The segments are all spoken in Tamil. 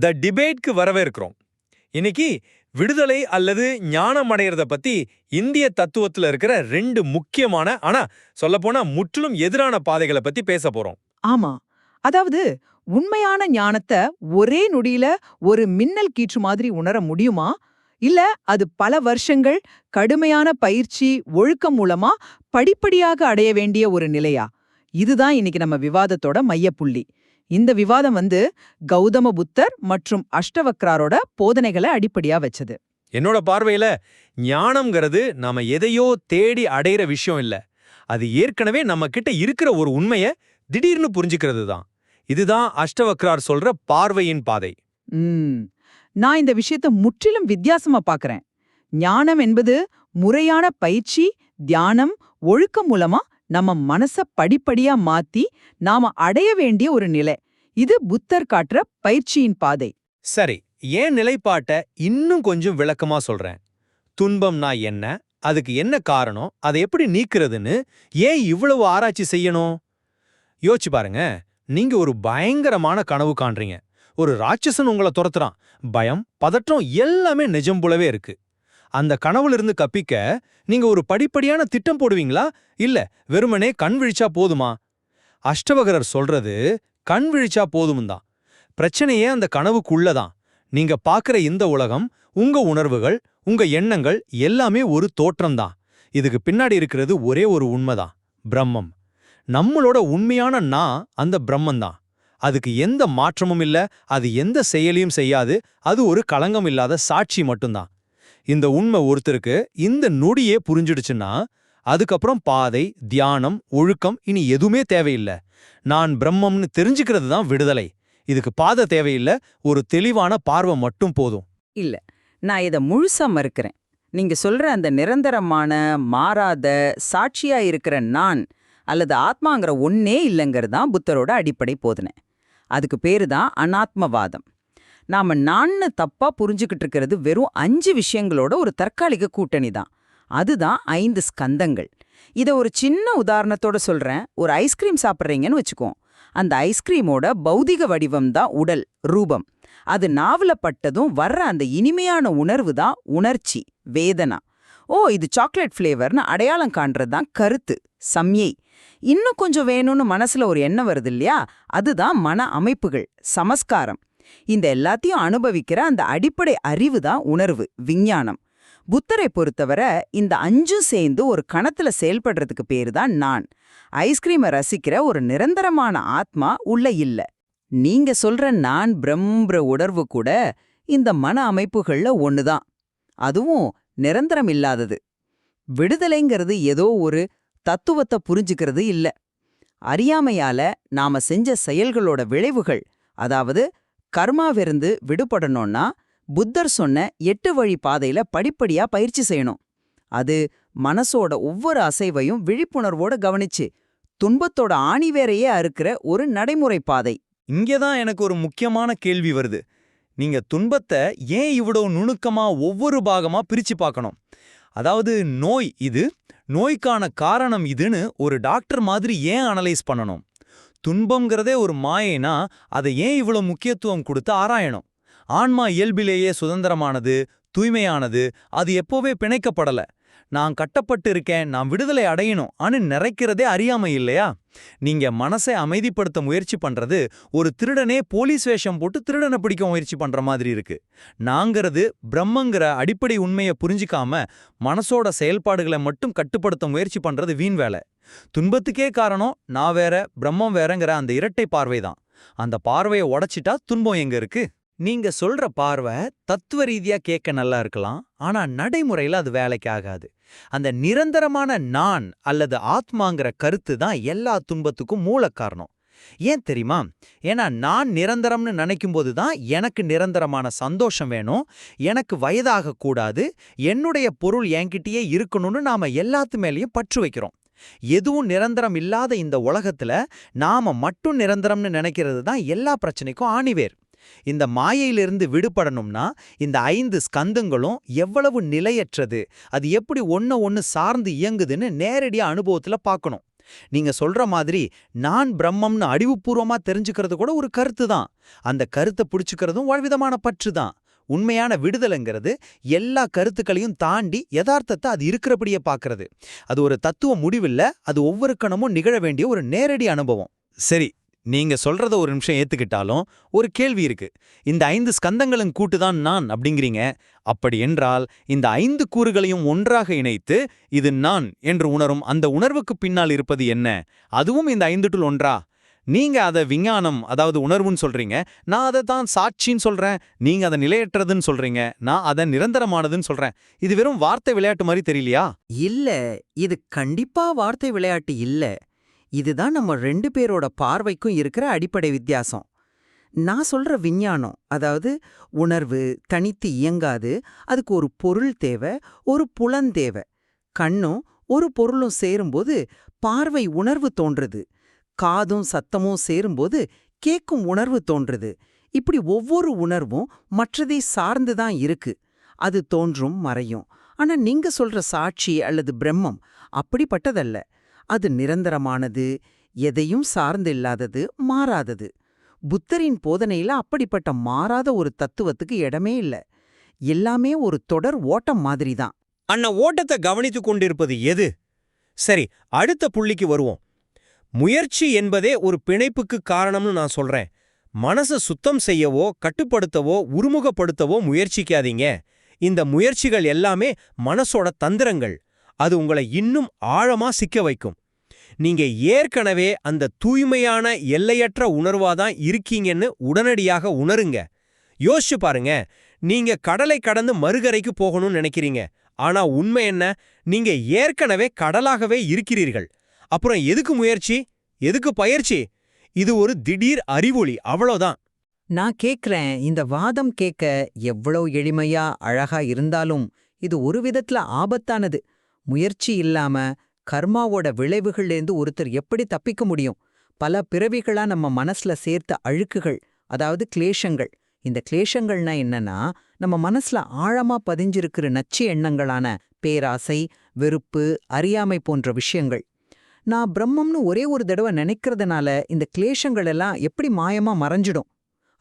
த டிபேட்க்கு வரவேற்கிறோம். இன்னைக்கு விடுதலை அல்லது ஞானம் அடையறத பத்தி இந்திய தத்துவத்துல இருக்கிற ரெண்டு முக்கியமான ஆனா சொல்லப்போனா முற்றிலும் எதிரான பாதைகளை பத்தி பேச போறோம். ஆமா. அதாவது உண்மையான ஞானத்தை ஒரே நொடியில ஒரு மின்னல் கீற்று மாதிரி உணர முடியுமா? இல்ல அது பல வருஷங்கள் கடுமையான பயிற்சி ஒழுக்கம் மூலமா படிப்படியாக அடைய வேண்டிய ஒரு நிலையா? இதுதான் இன்னைக்கு நம்ம விவாதத்தோட மையப்புள்ளி. இந்த விவாதம் வந்து கௌதம புத்தர் மற்றும் அஷ்டவக்ராரோட போதனைகளை அடிப்படையா வச்சது. என்னோட பார்வையில ஞானம்ங்கிறது நாம எதையோ தேடி அடையிற விஷயம் இல்ல. அது ஏற்கனவே நம்ம கிட்ட இருக்கிற ஒரு உண்மைய திடீர்னு புரிஞ்சுக்கிறது தான் இதுதான் அஷ்டவக்ரார் சொல்ற பார்வையின் பாதை. நான் இந்த விஷயத்த முற்றிலும் வித்தியாசமா பார்க்கறேன் ஞானம் என்பது முறையான பயிற்சி தியானம் ஒழுக்கம் மூலமா நம்ம மனச படிப்படியா மாத்தி நாம அடைய வேண்டிய ஒரு நிலை. இது புத்தர் காட்டுற பயிற்சியின் பாதை. சரி ஏன் நிலைப்பாட்ட இன்னும் கொஞ்சம் விளக்கமா சொல்றேன். துன்பம்னா என்ன அதுக்கு என்ன காரணம் அதை எப்படி நீக்கிறதுன்னு ஏன் இவ்வளவு ஆராய்ச்சி செய்யணும்? யோசிச்சு பாருங்க நீங்க ஒரு பயங்கரமான கனவு காண்றீங்க. ஒரு ராட்சசன் உங்களை துரத்துறான். பயம் பதற்றம் எல்லாமே நிஜம் போலவே இருக்கு. அந்த கனவுல இருந்து கப்பிக்க நீங்க ஒரு படிப்படியான திட்டம் போடுவீங்களா? இல்ல வெறுமனே கண் விழிச்சா போதுமா? அஷ்டவகரர் சொல்றது கண் விழிச்சா போதும் தான் பிரச்சனையே அந்த கனவுக்குள்ளதான். நீங்க பாக்குற இந்த உலகம் உங்க உணர்வுகள் உங்க எண்ணங்கள் எல்லாமே ஒரு தோற்றம்தான். இதுக்கு பின்னாடி இருக்கிறது ஒரே ஒரு உண்மைதான் பிரம்மம். நம்மளோட உண்மையான நான் அந்த பிரம்மந்தான். அதுக்கு எந்த மாற்றமும் இல்ல அது எந்த செயலையும் செய்யாது அது ஒரு களங்கம் இல்லாத சாட்சி மட்டும்தான். இந்த உண்மை ஒருத்தருக்கு இந்த நொடியே புரிஞ்சிடுச்சுன்னா அதுக்கப்புறம் பாதை தியானம் ஒழுக்கம் இனி எதுவுமே தேவையில்லை. நான் பிரம்மம்னு தெரிஞ்சுக்கிறது தான் விடுதலை. இதுக்கு பாதை தேவையில்லை ஒரு தெளிவான பார்வை மட்டும் போதும். இல்ல நான் இத முழுசா மறுக்கிறேன். நீங்க சொல்ற அந்த நிரந்தரமான மாறாத சாட்சியா இருக்கிற நான் அல்லது ஆத்மாங்கிற ஒன்னே இல்லைங்கிறது தான் புத்தரோட அடிப்படை போதனை. அதுக்கு பேரு தான் அனாத்மவாதம். நாம நான்னு தப்பா புரிஞ்சுக்கிட்டு இருக்கிறது வெறும் அஞ்சு விஷயங்களோட ஒரு தற்காலிக கூட்டணி தான். அதுதான் ஐந்து ஸ்கந்தங்கள். இத ஒரு சின்ன உதாரணத்தோட சொல்றேன். ஒரு ஐஸ்கிரீம் சாப்பிட்றீங்கன்னு வச்சுக்கோம். அந்த ஐஸ்கிரீமோட பௌதிக வடிவம் தான் உடல் ரூபம். அது நாவல பட்டதும் வர்ற அந்த இனிமையான உணர்வு தான் உணர்ச்சி வேதனா. ஓ இது சாக்லேட் ஃப்ளேவர்னு அடையாளம் காண்றது தான் கருத்து சம்யை. இன்னும் கொஞ்சம் வேணும்னு மனசுல ஒரு எண்ணம் வருது இல்லையா? அதுதான் மன அமைப்புகள் சமஸ்காரம். இந்த எல்லாத்தையும் அனுபவிக்கிற அந்த அடிப்படை அறிவு தான் உணர்வு விஞ்ஞானம். புத்தரை பொறுத்தவரை இந்த அஞ்சும் சேர்ந்து ஒரு கணத்துல செயல்படுறதுக்கு பேரு தான் நான். ஐஸ்கிரீமை ரசிக்கிற ஒரு நிரந்தரமான ஆத்மா உள்ள இல்ல. நீங்க சொல்ற நான் பிரம்ன்ற உணர்வு கூட இந்த மன அமைப்புகள்ல ஒண்ணுதான் அதுவும் நிரந்தரம் இல்லாதது. விடுதலைங்கிறது ஏதோ ஒரு தத்துவத்தை புரிஞ்சுக்கிறது இல்ல. அறியாமையால நாம செஞ்ச செயல்களோட விளைவுகள் அதாவது கர்மாவிருந்து விடுபடணும்னா புத்தர் சொன்ன எட்டு வழி பாதையில படிப்படியா பயிற்சி செய்யணும். அது மனசோட ஒவ்வொரு அசைவையும் விழிப்புணர்வோட கவனிச்சு துன்பத்தோட ஆணிவேரையே அறுக்கிற ஒரு நடைமுறை பாதை. இங்கேதான் எனக்கு ஒரு முக்கியமான கேள்வி வருது. நீங்க துன்பத்தை ஏன் இவ்வளவு நுணுக்கமா ஒவ்வொரு பாகமா பிரிச்சு பார்க்கணும்? அதாவது நோய் இது நோய்க்கான காரணம் இதுன்னு ஒரு டாக்டர் மாதிரி ஏன் அனலைஸ் பண்ணணும்? துன்பம்ங்கிறதே ஒரு மாயைனா அதை ஏன் இவ்வளோ முக்கியத்துவம் கொடுத்து ஆராயணும்? ஆன்மா இயல்பிலேயே சுதந்திரமானது தூய்மையானது அது எப்போவே பிணைக்கப்படல. நான் கட்டப்பட்டு இருக்கேன் நான் விடுதலை அடையணும் ஆனு நிறைக்கிறதே அறியாமை இல்லையா? நீங்க மனசை அமைதிப்படுத்த முயற்சி பண்றது ஒரு திருடனே போலீஸ் வேஷம் போட்டு திருடனை பிடிக்க முயற்சி பண்ற மாதிரி இருக்கு. நாங்கிறது பிரம்மங்கிற அடிப்படை உண்மையை புரிஞ்சிக்காம மனசோட செயல்பாடுகளை மட்டும் கட்டுப்படுத்த முயற்சி பண்றது வீண் வேலை. துன்பத்துக்கே காரணம் நான் வேற பிரம்மம் வேறங்கிற அந்த இரட்டை பார்வைதான் அந்த பார்வையை உடைச்சிட்டா துன்பம் எங்க இருக்கு? நீங்க சொல்ற பார்வை தத்துவ ரீதியா கேட்க நல்லா இருக்கலாம் ஆனா நடைமுறையில அது வேலைக்கு ஆகாது. அந்த நிரந்தரமான நான் அல்லது ஆத்மாங்கிற கருத்து தான் எல்லா துன்பத்துக்கும் மூல காரணம். ஏன் தெரியுமா? ஏன்னா நான் நிரந்தரம்னு நினைக்கும் போது தான் எனக்கு நிரந்தரமான சந்தோஷம் வேணும் எனக்கு வயதாக கூடாது என்னுடைய பொருள் என்கிட்டயே இருக்கணும்னு நாம எல்லாத்து மேலேயும் பற்று வைக்கிறோம். எதுவும் நிரந்தரம் இல்லாத இந்த உலகத்துல நாம மட்டும் நிரந்தரம்னு நினைக்கிறது தான் எல்லா பிரச்சனைக்கும் ஆணிவேர். இந்த மாயையிலிருந்து விடுபடணும்னா இந்த ஐந்து ஸ்கந்தங்களும் எவ்வளவு நிலையற்றது அது எப்படி ஒன்று ஒன்னு சார்ந்து இயங்குதுன்னு நேரடியா அனுபவத்துல பார்க்கணும். நீங்க சொல்ற மாதிரி நான் பிரம்மம்னு அறிவுபூர்வமா தெரிஞ்சுக்கிறது கூட ஒரு கருத்து தான். அந்த கருத்தை பிடிச்சுக்கிறதும் ஒரு விதமான பற்று தான். உண்மையான விடுதலைங்கிறது எல்லா கருத்துக்களையும் தாண்டி யதார்த்தத்தை அது இருக்கிறபடியே பார்க்கறது. அது ஒரு தத்துவ முடிவில்லை அது ஒவ்வொரு கணமும் நிகழ வேண்டிய ஒரு நேரடி அனுபவம். சரி நீங்க சொல்றத ஒரு நிமிஷம் ஏத்துக்கிட்டாலும் ஒரு கேள்வி இருக்கு. இந்த ஐந்து ஸ்கந்தங்களும் கூட்டுதான் நான் அப்படிங்கிறீங்க. அப்படி என்றால் இந்த ஐந்து கூறுகளையும் ஒன்றாக இணைத்து இது நான் என்று உணரும் அந்த உணர்வுக்கு பின்னால் இருப்பது என்ன? அதுவும் இந்த ஐந்துட்டுள் ஒன்றா? நீங்க அதை விஞ்ஞானம் அதாவது உணர்வுன்னு சொல்றீங்க. நான் அதை தான் சாட்சின்னு சொல்றேன். நீங்க அதை நிலையற்றதுன்னு சொல்றீங்க. நான் அதை நிரந்தரமானதுன்னு சொல்றேன். இது வெறும் வார்த்தை விளையாட்டு மாதிரி தெரியலையா? இல்ல இது கண்டிப்பா வார்த்தை விளையாட்டு இல்ல. இதுதான் நம்ம ரெண்டு பேரோட பார்வைக்கும் இருக்கிற அடிப்படை வித்தியாசம். நான் சொல்ற விஞ்ஞானம் அதாவது உணர்வு தனித்து இயங்காது அதுக்கு ஒரு பொருள் தேவை ஒரு புலன் தேவை. கண்ணும் ஒரு பொருளும் சேரும்போது பார்வை உணர்வு தோன்றுது. காதும் சத்தமும் சேரும்போது கேட்கும் உணர்வு தோன்றுது. இப்படி ஒவ்வொரு உணர்வும் மற்றதை சார்ந்து தான் இருக்கு. அது தோன்றும் மறையும். ஆனா நீங்க சொல்ற சாட்சி அல்லது பிரம்மம் அப்படிப்பட்டதல்ல. அது நிரந்தரமானது எதையும் சார்ந்தில்லாதது மாறாதது. புத்தரின் போதனையில அப்படிப்பட்ட மாறாத ஒரு தத்துவத்துக்கு இடமே இல்ல. எல்லாமே ஒரு தொடர் ஓட்டம் மாதிரி தான் அண்ணா ஓட்டத்தை கவனித்துக் கொண்டிருப்பது எது? சரி அடுத்த புள்ளிக்கு வருவோம். முயற்சி என்பதே ஒரு பிணைப்புக்கு காரணம்னு நான் சொல்றேன். மனசை சுத்தம் செய்யவோ கட்டுப்படுத்தவோ உருமுகப்படுத்தவோ முயற்சிக்காதீங்க. இந்த முயற்சிகள் எல்லாமே மனசோட தந்திரங்கள். அது உங்களை இன்னும் ஆழமா சிக்க வைக்கும். நீங்க ஏற்கனவே அந்த தூய்மையான எல்லையற்ற உணர்வாதான் இருக்கீங்கன்னு உடனடியாக உணருங்க. யோசிச்சு பாருங்க நீங்க கடலை கடந்து மறுகரைக்கு போகணும்னு நினைக்கிறீங்க. ஆனா உண்மை என்ன? நீங்க ஏற்கனவே கடலாகவே இருக்கிறீர்கள். அப்புறம் எதுக்கு முயற்சி? எதுக்கு பயிற்சி? இது ஒரு திடீர் அறிவொளி அவ்வளோதான். நான் கேக்குறேன் இந்த வாதம் கேட்க எவ்வளவு எளிமையா அழகா இருந்தாலும் இது ஒரு விதத்துல ஆபத்தானது. முயற்சி இல்லாம கர்மாவோட விளைவுகள்லேருந்து ஒருத்தர் எப்படி தப்பிக்க முடியும்? பல பிறவிகளா நம்ம மனசுல சேர்த்த அழுக்குகள் அதாவது கிளேஷங்கள். இந்த கிளேஷங்கள்னா என்னன்னா நம்ம மனசுல ஆழமா பதிஞ்சிருக்கிற நச்சு எண்ணங்களான பேராசை வெறுப்பு அறியாமை போன்ற விஷயங்கள். நான் பிரம்மம்னு ஒரே ஒரு தடவை நினைக்கிறதுனால இந்த கிளேஷங்கள் எல்லாம் எப்படி மாயமா மறைஞ்சிடும்?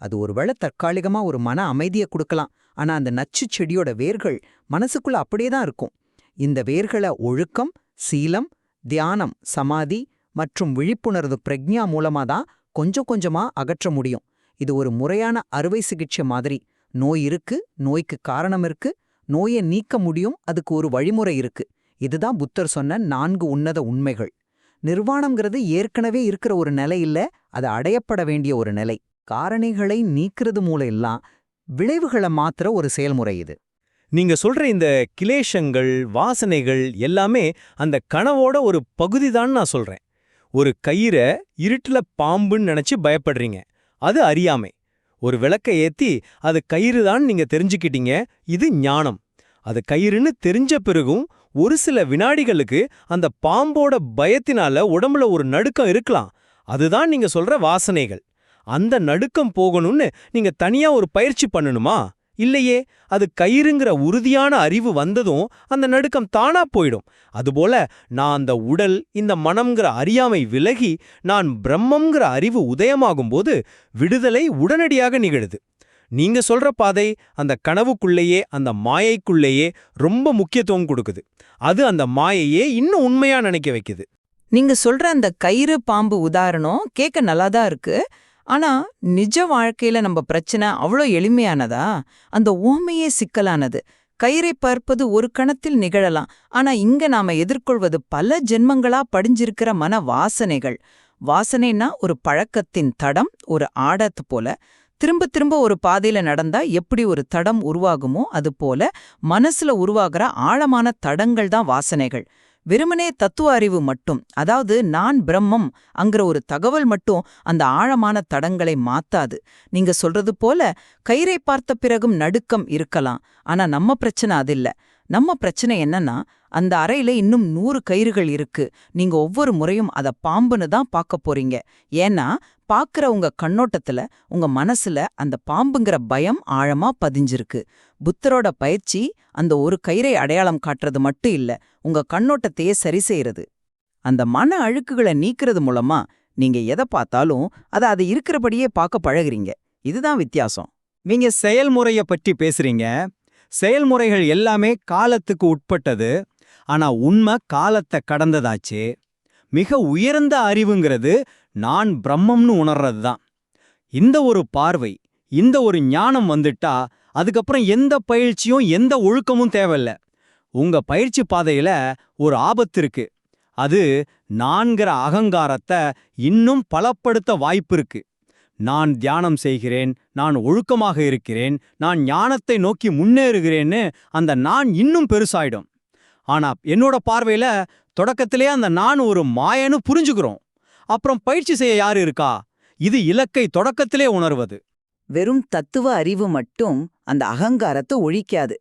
அது ஒருவேளை தற்காலிகமா ஒரு மன அமைதியை கொடுக்கலாம். ஆனா அந்த நச்சு செடியோட வேர்கள் மனசுக்குள்ள அப்படியே தான் இருக்கும். இந்த வேர்களை ஒழுக்கம் சீலம் தியானம் சமாதி மற்றும் விழிப்புணர்வு பிரக்ஞா மூலமா தான் கொஞ்சம் கொஞ்சமா அகற்ற முடியும். இது ஒரு முறையான அறுவை சிகிச்சை மாதிரி. நோய் இருக்கு நோய்க்கு காரணம் இருக்கு நோயை நீக்க முடியும் அதுக்கு ஒரு வழிமுறை இருக்கு. இதுதான் புத்தர் சொன்ன நான்கு உன்னத உண்மைகள். நிர்வாணம்ங்கிறது ஏற்கனவே இருக்கிற ஒரு நிலை இல்ல அது அடையப்பட வேண்டிய ஒரு நிலை. காரணிகளை நீக்கிறது மூலம் எல்லாம் விளைவுகளை மாத்திர ஒரு செயல்முறை இது. நீங்க சொல்ற இந்த கிளேஷங்கள் வாசனைகள் எல்லாமே அந்த கனவோட ஒரு பகுதி தான் நான் சொல்றேன். ஒரு கயிறை இருட்டுல பாம்புன்னு நினைச்சு பயப்படுறீங்க. அது அறியாமை. ஒரு விளக்கை ஏத்தி அது கயிறு தான் நீங்க தெரிஞ்சுக்கிட்டீங்க இது ஞானம். அது கயிறுன்னு தெரிஞ்ச பிறகும் ஒரு சில வினாடிகளுக்கு அந்த பாம்போட பயத்தினால உடம்புல ஒரு நடுக்கம் இருக்கலாம். அதுதான் நீங்க சொல்ற வாசனைகள். அந்த நடுக்கம் போகணும்னு நீங்க தனியா ஒரு பயிற்சி பண்ணணுமா? இல்லையே அது கயிறுங்கிற உறுதியான அறிவு வந்ததும் அந்த நடுக்கம் தானா போயிடும். அதுபோல நான் அந்த உடல் இந்த மனம்ங்கிற அறியாமை விலகி நான் பிரம்மங்கிற அறிவு உதயமாகும்போது விடுதலை உடனடியாக நிகழுது. நீங்க சொல்ற பாதை அந்த கனவுக்குள்ளேயே அந்த மாயைக்குள்ளேயே ரொம்ப முக்கியத்துவம் கொடுக்குது. அது அந்த மாயையே இன்னும் உண்மையா நினைக்க வைக்குது. நீங்க சொல்ற அந்த கயிறு பாம்பு உதாரணம் கேட்க நல்லாதான் இருக்கு. ஆனா நிஜ வாழ்க்கையில நம்ம பிரச்சனை அவ்வளோ எளிமையானதா? அந்த ஓமையே சிக்கலானது. கயிறை பார்ப்பது ஒரு கணத்தில் நிகழலாம். ஆனா இங்க நாம எதிர்கொள்வது பல ஜென்மங்களா படிஞ்சிருக்கிற மன வாசனைகள். வாசனைனா ஒரு பழக்கத்தின் தடம் ஒரு ஆடத்து போல. திரும்ப திரும்ப ஒரு பாதையில நடந்தா எப்படி ஒரு தடம் உருவாகுமோ அது போல மனசுல உருவாகிற ஆழமான தடங்கள் தான் வாசனைகள். வெறுமனே தத்துவ அறிவு மட்டும் அதாவது நான் பிரம்மம் அங்கிற ஒரு தகவல் மட்டும் அந்த ஆழமான தடங்களை மாத்தாது. நீங்க சொல்றது போல கயிறை பார்த்த பிறகும் நடுக்கம் இருக்கலாம் ஆனா நம்ம பிரச்சனை அதில்ல நம்ம பிரச்சனை என்னன்னா அந்த அறையில இன்னும் நூறு கயிறுகள் இருக்கு. நீங்க ஒவ்வொரு முறையும் அத பாம்புன்னு தான் பார்க்க போறீங்க. ஏன்னா பாக்குற உங்க கண்ணோட்டத்துல உங்க மனசுல அந்த பாம்புங்கிற பயம் ஆழமா பதிஞ்சிருக்கு. புத்தரோட பயிற்சி அந்த ஒரு கயிறை அடையாளம் காட்டுறது மட்டும் இல்ல உங்க கண்ணோட்டத்தையே சரி செய்யறது அந்த மன அழுக்குகளை நீக்கிறது மூலமா நீங்க எதை பார்த்தாலும் அதை அது இருக்கிறபடியே பார்க்க பழகுறீங்க. இதுதான் வித்தியாசம். நீங்க செயல்முறைய பற்றி பேசுறீங்க. செயல்முறைகள் எல்லாமே காலத்துக்கு உட்பட்டது. ஆனா உண்மை காலத்தை கடந்ததாச்சு. மிக உயர்ந்த அறிவுங்கிறது நான் பிரம்மம்னு உணர்றது தான் இந்த ஒரு பார்வை இந்த ஒரு ஞானம் வந்துட்டா அதுக்கப்புறம் எந்த பயிற்சியும் எந்த ஒழுக்கமும் தேவையில்ல. உங்க பயிற்சி பாதையில ஒரு ஆபத்து இருக்கு. அது நான்கிற அகங்காரத்தை இன்னும் பலப்படுத்த வாய்ப்பு இருக்கு. நான் தியானம் செய்கிறேன் நான் ஒழுக்கமாக இருக்கிறேன் நான் ஞானத்தை நோக்கி முன்னேறுகிறேன்னு அந்த நான் இன்னும் பெருசாயிடும். ஆனா என்னோட பார்வையில தொடக்கத்திலே அந்த நான் ஒரு மாயன்னு புரிஞ்சுக்கிறோம். அப்புறம் பயிற்சி செய்ய யாரு இருக்கா? இது இலக்கை தொடக்கத்திலே உணர்வது. வெறும் தத்துவ அறிவு மட்டும் அந்த அகங்காரத்தை ஒழிக்காது.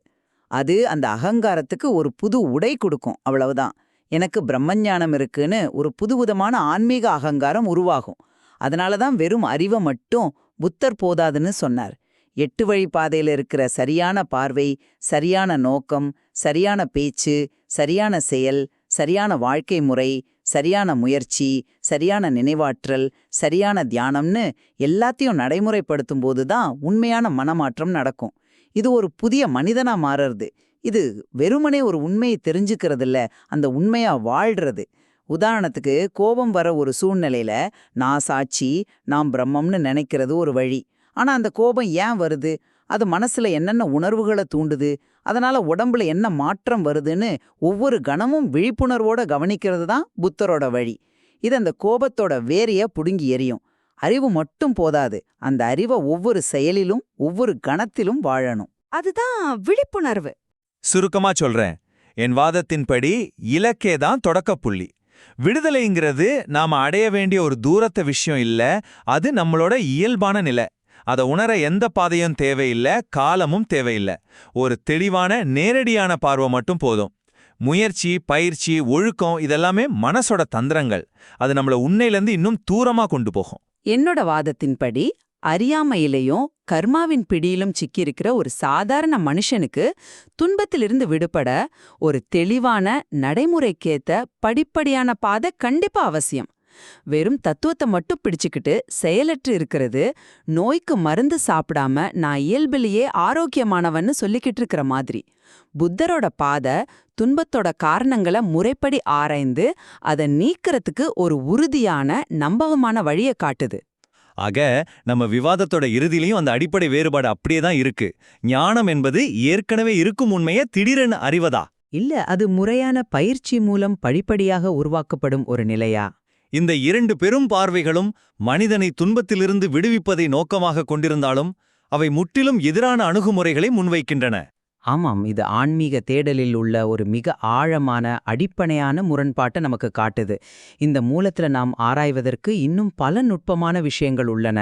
அது அந்த அகங்காரத்துக்கு ஒரு புது உடை கொடுக்கும் அவ்வளவுதான். எனக்கு பிரம்மஞானம் இருக்குன்னு ஒரு புதுவிதமான ஆன்மீக அகங்காரம் உருவாகும். அதனால தான் வெறும் அறிவை மட்டும் புத்தர் போதாதுன்னு சொன்னார். எட்டு வழி பாதையில இருக்கிற சரியான பார்வை சரியான நோக்கம் சரியான பேச்சு சரியான செயல் சரியான வாழ்க்கை முறை சரியான முயற்சி சரியான நினைவாற்றல் சரியான தியானம்னு எல்லாத்தையும் நடைமுறைப்படுத்தும் போது தான் உண்மையான மனமாற்றம் நடக்கும். இது ஒரு புதிய மனிதனா மாறுறது. இது வெறுமனே ஒரு உண்மையை தெரிஞ்சுக்கிறது இல்ல அந்த உண்மையா வாழ்றது. உதாரணத்துக்கு கோபம் வர ஒரு சூழ்நிலையில நான் சாட்சி நாம் பிரம்மம்னு நினைக்கிறது ஒரு வழி. ஆனா அந்த கோபம் ஏன் வருது? அது மனசுல என்னென்ன உணர்வுகளை தூண்டுது? அதனால உடம்புல என்ன மாற்றம் வருதுன்னு ஒவ்வொரு கணமும் விழிப்புணர்வோட கவனிக்கிறது தான் புத்தரோட வழி. இது அந்த கோபத்தோட வேரைய புடுங்கி எறியும். அறிவு மட்டும் போதாது. அந்த அறிவை ஒவ்வொரு செயலிலும் ஒவ்வொரு கணத்திலும் வாழணும். அதுதான் விழிப்புணர்வு. சுருக்கமா சொல்றேன். என் வாதத்தின்படி இலக்கே தான் தொடக்கப்புள்ளி. விடுதலைங்கிறது நாம அடைய வேண்டிய ஒரு தூரத்த விஷயம் இல்ல அது நம்மளோட இயல்பான நிலை. அதை உணர எந்த பாதையும் தேவையில்ல காலமும் தேவையில்ல. ஒரு தெளிவான நேரடியான பார்வை மட்டும் போதும். முயற்சி பயிற்சி ஒழுக்கம் இதெல்லாமே மனசோட தந்திரங்கள். அது நம்மள உன்னையிலேருந்து இன்னும் தூரமா கொண்டு போகும். என்னோட வாதத்தின்படி அறியாமையிலையும் கர்மாவின் பிடியிலும் சிக்கியிருக்கிற ஒரு சாதாரண மனுஷனுக்கு துன்பத்திலிருந்து விடுபட ஒரு தெளிவான நடைமுறைக்கேத்த படிப்படியான பாதை கண்டிப்பா அவசியம். வெறும் தத்துவத்தை மட்டும் பிடிச்சுக்கிட்டு செயலற்று இருக்கிறது நோய்க்கு மருந்து சாப்பிடாம நான் இயல்பிலேயே ஆரோக்கியமானவன்னு சொல்லிக்கிட்டு இருக்கிற மாதிரி. புத்தரோட பாதை துன்பத்தோட காரணங்களை முறைப்படி ஆராய்ந்து அதை நீக்கிறதுக்கு ஒரு உறுதியான நம்பகமான வழியை காட்டுது. ஆக நம்ம விவாதத்தோட இறுதியிலையும் அந்த அடிப்படை வேறுபாடு அப்படியே தான் இருக்கு. ஞானம் என்பது ஏற்கனவே இருக்கும் உண்மையை திடீரென அறிவதா? இல்ல அது முறையான பயிற்சி மூலம் படிப்படியாக உருவாக்கப்படும் ஒரு நிலையா? இந்த இரண்டு பெரும் பார்வைகளும் மனிதனை துன்பத்திலிருந்து விடுவிப்பதை நோக்கமாக கொண்டிருந்தாலும் அவை முற்றிலும் எதிரான அணுகுமுறைகளை முன்வைக்கின்றன. ஆமாம் இது ஆன்மீக தேடலில் உள்ள ஒரு மிக ஆழமான அடிப்படையான முரண்பாட்டை நமக்கு காட்டுது. இந்த மூலத்துல நாம் ஆராய்வதற்கு இன்னும் பல நுட்பமான விஷயங்கள் உள்ளன.